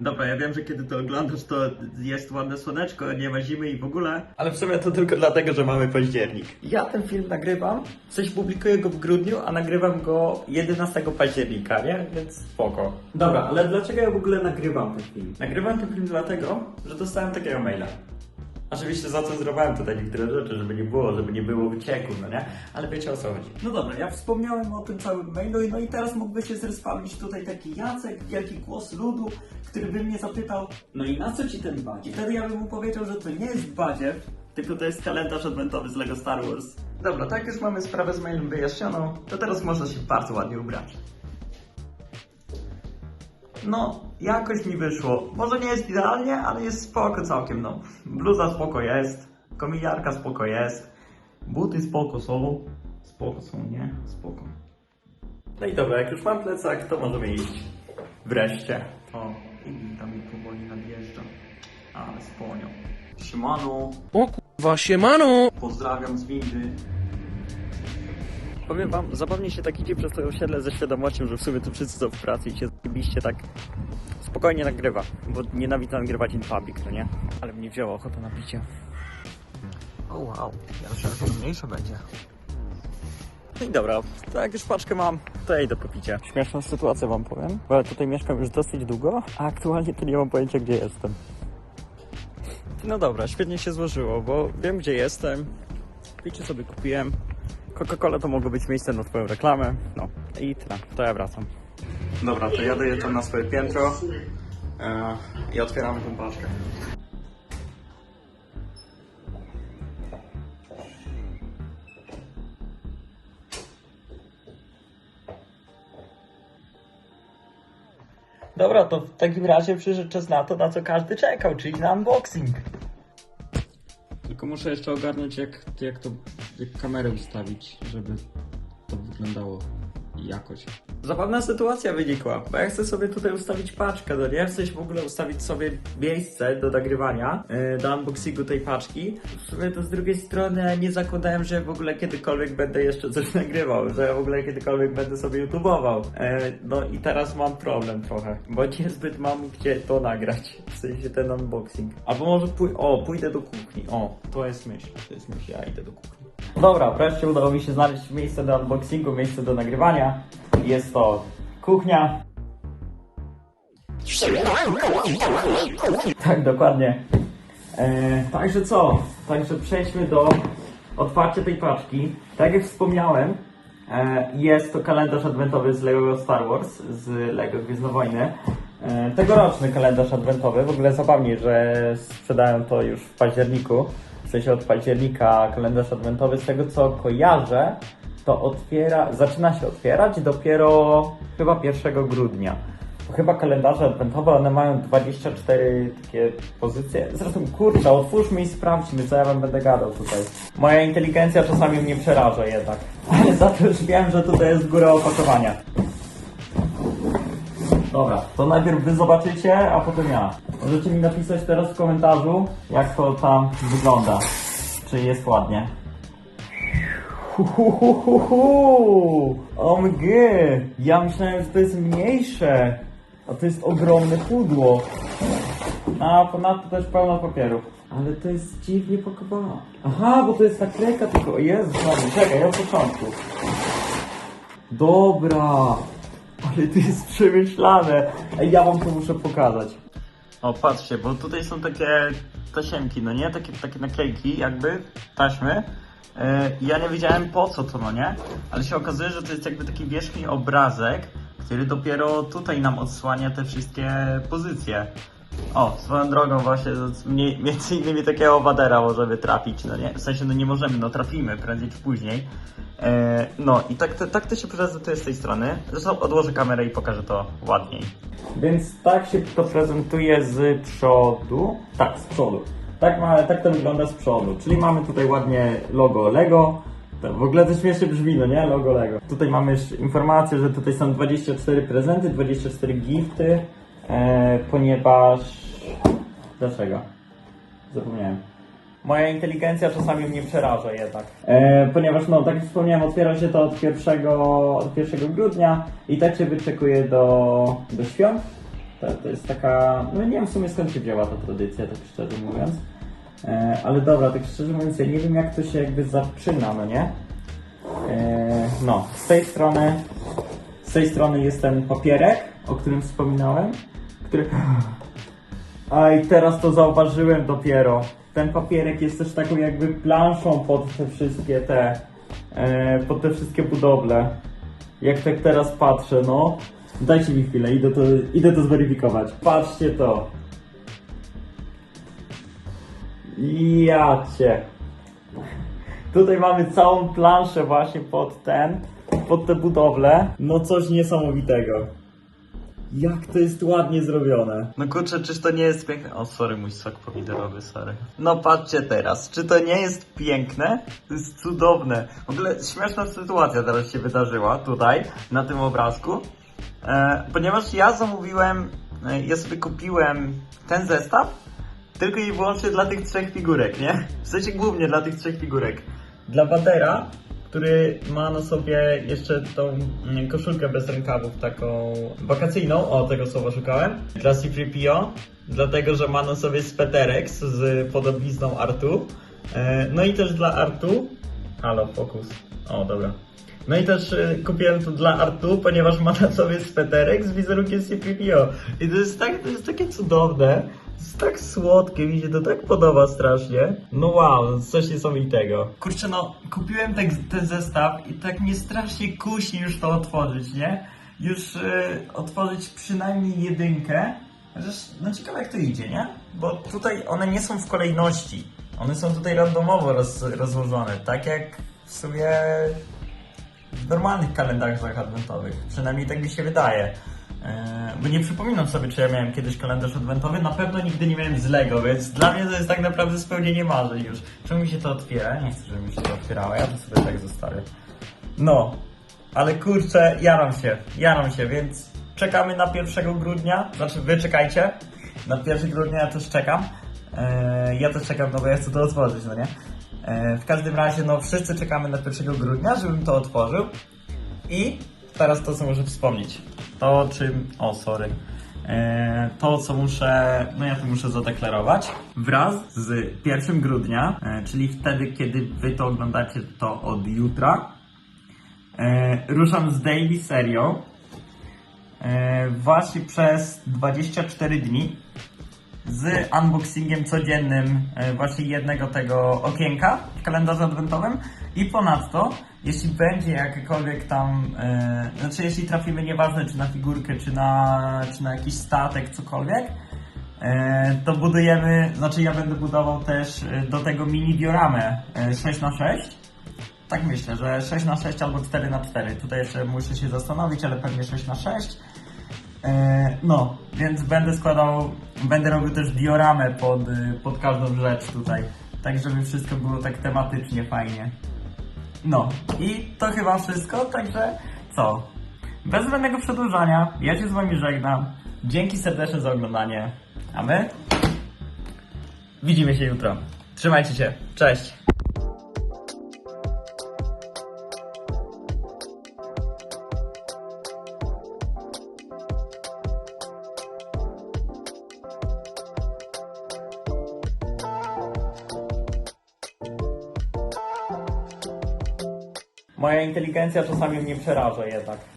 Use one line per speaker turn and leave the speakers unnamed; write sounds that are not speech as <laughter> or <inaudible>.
Dobra, ja wiem, że kiedy to oglądasz, to jest ładne słoneczko, nie ma zimy i w ogóle. Ale w sumie to tylko dlatego, że mamy październik. Ja ten film nagrywam, sensie publikuję go w grudniu, a nagrywam go 11 października, nie? Więc spoko. Dobra, ale dlaczego ja w ogóle nagrywam ten film? Nagrywam ten film dlatego, że dostałem takiego maila. Oczywiście zacenzurowałem tutaj niektóre rzeczy, żeby nie było, żeby nie było wycieku, no nie? Ale wiecie o co chodzi. No dobra, ja wspomniałem o tym całym mailu, no i teraz mógłby się zrespawnić tutaj taki Jacek, wielki głos ludu, który by mnie zapytał, no i na co ci ten badziew? Wtedy ja bym mu powiedział, że to nie jest badziew, tylko to jest kalendarz adwentowy z LEGO Star Wars. Dobra, tak już mamy sprawę z mailem wyjaśnioną, to teraz można się bardzo ładnie ubrać. No, jakoś mi wyszło. Może nie jest idealnie, ale jest spoko całkiem, no. Bluza spoko jest, kominiarka spoko jest, buty spoko są. Spoko są, nie? Spoko. No i dobra, jak już mam plecak, to możemy iść. Wreszcie. O, i tam mi powoli nadjeżdża. Ale spłonią. Siemano,
O kurwa, siemano!
pozdrawiam z windy. Powiem wam, zabawnie się tak idzie przez to osiedle ze świadomością, że w sumie to wszyscy są w pracy i się zajebiście tak spokojnie nagrywa, bo nienawidzę nagrywać in public, no nie? Ale mnie wzięła ochota na picie. O wow, ja myślałem, że mniejsze będzie. No i dobra, to jak już paczkę mam, to ja idę po picie. Śmieszną sytuację wam powiem, bo ja tutaj mieszkam już dosyć długo, a aktualnie to nie mam pojęcia gdzie jestem. No dobra, świetnie się złożyło, bo wiem gdzie jestem, picie sobie kupiłem, Coca-Cola to mogło być miejsce na twoją reklamę, no i tyle, to ja wracam. Dobra, to ja dojeżdżam na swoje piętro e, i otwieramy tą paczkę. Dobra, to w takim razie przyszedł czas na to, na co każdy czekał, czyli na unboxing.
Tylko muszę jeszcze ogarnąć jak, jak to jak kamerę ustawić, żeby to wyglądało jakoś.
Zabawna sytuacja wynikła, bo ja chcę sobie tutaj ustawić paczkę, no nie? Chcę w ogóle ustawić sobie miejsce do nagrywania, yy, do unboxingu tej paczki. W sumie to z drugiej strony nie zakładałem, że w ogóle kiedykolwiek będę jeszcze coś <laughs> nagrywał, że ja w ogóle kiedykolwiek będę sobie youtubował. Yy, no i teraz mam problem trochę, bo <laughs> niezbyt mam gdzie to nagrać, w sensie ten unboxing. Albo może pój- o, pójdę do kuchni, o, to jest myśl, to jest myśl, ja idę do kuchni. Dobra, wreszcie udało mi się znaleźć miejsce do unboxingu, miejsce do nagrywania. Jest to kuchnia. Tak, dokładnie. E, także co? Także przejdźmy do otwarcia tej paczki. Tak jak wspomniałem, e, jest to kalendarz adwentowy z Lego Star Wars, z Lego Gwiezdnowojny. E, tegoroczny kalendarz adwentowy. W ogóle zabawnie, że sprzedają to już w październiku. W sensie od października kalendarz adwentowy. Z tego co kojarzę, to otwiera, zaczyna się otwierać dopiero chyba 1 grudnia. Bo chyba kalendarze adwentowe, one mają 24 takie pozycje. Zresztą kurczę, otwórzmy i sprawdźmy, co ja wam będę gadał tutaj. Moja inteligencja czasami mnie przeraża jednak. <laughs> Ale za to już wiem, że tutaj jest góra opakowania. Dobra, to najpierw wy zobaczycie, a potem ja. Możecie mi napisać teraz w komentarzu, jak to tam wygląda. Czy jest ładnie. OMG! Ja myślałem, że to jest mniejsze. A to jest ogromne pudło. A ponadto też pełno papierów. Ale to jest dziwnie pakowane. Aha, bo to jest naklejka tylko. Jezu, czekaj, od początku. Dobra. Ale to jest przemyślane. Ej, ja wam to muszę pokazać. O, patrzcie, bo tutaj są takie tasiemki, no nie? Takie, takie naklejki, jakby, taśmy. I ja nie wiedziałem po co to, no nie? Ale się okazuje, że to jest jakby taki wierzchni obrazek, który dopiero tutaj nam odsłania te wszystkie pozycje. O, swoją drogą właśnie mniej, <laughs> między innymi takiego wadera możemy trafić, no nie? W sensie, no nie możemy, no trafimy prędzej czy później. E, no i tak to, tak to się prezentuje z tej strony. Zresztą odłożę kamerę i pokażę to ładniej. Więc tak się to prezentuje z przodu. Tak, z przodu. Tak, ma, tak to wygląda z przodu. Czyli mamy tutaj ładnie logo Lego. To w ogóle to śmiesznie brzmi, no nie? Logo Lego. Tutaj mamy już informację, że tutaj są 24 prezenty, 24 gifty, e, ponieważ... Dlaczego? Zapomniałem. Moja inteligencja czasami mnie przeraża jednak. E, ponieważ, no, tak jak wspomniałem, otwiera się to od 1, od 1 grudnia i tak się wyczekuje do, do świąt. To, to jest taka, no nie wiem w sumie skąd się wzięła ta tradycja, tak szczerze mówiąc. E, ale dobra, tak szczerze mówiąc, ja nie wiem jak to się jakby zaczyna, no nie? E, no, z tej strony, z tej strony jest ten papierek, o którym wspominałem, który... A i teraz to zauważyłem dopiero. Ten papierek jest też taką jakby planszą pod te wszystkie te, e, pod te wszystkie budowle. Jak tak teraz patrzę, no. Dajcie mi chwilę, idę to, idę to zweryfikować. Patrzcie to. Ja cię. Tutaj mamy całą planszę właśnie pod ten, pod te budowle. No coś niesamowitego. Jak to jest ładnie zrobione. No kurczę, czyż to nie jest piękne? O, sorry, mój sok pomidorowy, sorry. No patrzcie teraz, czy to nie jest piękne? To jest cudowne. W ogóle śmieszna sytuacja teraz się wydarzyła tutaj, na tym obrazku. E, ponieważ ja zamówiłem, e, ja sobie kupiłem ten zestaw tylko i wyłącznie dla tych trzech figurek, nie? W sensie głównie dla tych trzech figurek. Dla Badera, który ma na sobie jeszcze tą mm, koszulkę bez rękawów, taką wakacyjną, o tego słowa szukałem. Dla C3PO, dlatego że ma na sobie speterek z- podobizną Artu. E, No i też dla Artu. Halo, fokus. O, dobra. No i też e, kupiłem to dla Artu, ponieważ ma na sobie sweterek z wizerunkiem C3PO. I to jest, tak, to jest takie cudowne. Jest tak słodkie, mi się to tak podoba strasznie. No wow, coś niesamowitego. Kurczę, no kupiłem ten, ten zestaw i tak mnie strasznie kusi już to otworzyć, nie? Już e, otworzyć przynajmniej jedynkę. Chociaż, no ciekawe jak to idzie, nie? Bo tutaj one nie są w kolejności. One są tutaj randomowo roz, rozłożone, tak jak w sumie w normalnych kalendarzach adwentowych. Przynajmniej tak mi się wydaje. Eee, bo nie przypominam sobie, czy ja miałem kiedyś kalendarz adwentowy. Na pewno nigdy nie miałem z Lego, więc dla mnie to jest tak naprawdę spełnienie marzeń już. Czemu mi się to otwiera? Nie chcę, żeby mi się to otwierało. Ja to sobie tak zostawię. No, ale kurczę, jaram się, jaram się, więc czekamy na 1 grudnia. Znaczy, wy czekajcie. Na 1 grudnia ja też czekam. Eee, ja też czekam, no bo ja chcę to otworzyć, no nie? Eee, w każdym razie, no wszyscy czekamy na 1 grudnia, żebym to otworzył. I teraz to, co muszę wspomnieć. To, czym... O, sorry. Eee, To, co muszę... No ja to muszę zadeklarować. Wraz z 1 grudnia, e, czyli wtedy, kiedy wy to oglądacie to od jutra, e, ruszam z daily serią e, właśnie przez 24 dni z unboxingiem codziennym e, właśnie jednego tego okienka w kalendarzu adwentowym. I ponadto, jeśli będzie jakakolwiek tam, e, znaczy jeśli trafimy nieważne czy na figurkę, czy na, czy na jakiś statek, cokolwiek, e, to budujemy, znaczy ja będę budował też do tego mini dioramę e, 6x6 tak myślę, że 6 na 6 albo 4 na 4 Tutaj jeszcze muszę się zastanowić, ale pewnie 6 na 6 E, No, więc będę składał, będę robił też dioramę pod, y, pod każdą rzecz tutaj. Tak, żeby wszystko było tak tematycznie fajnie. No, i to chyba wszystko, także co? Bez zbędnego przedłużania, ja się z wami żegnam. Dzięki serdeczne za oglądanie. A my? Widzimy się jutro. Trzymajcie się. Cześć. Moja inteligencja czasami mnie przeraża jednak.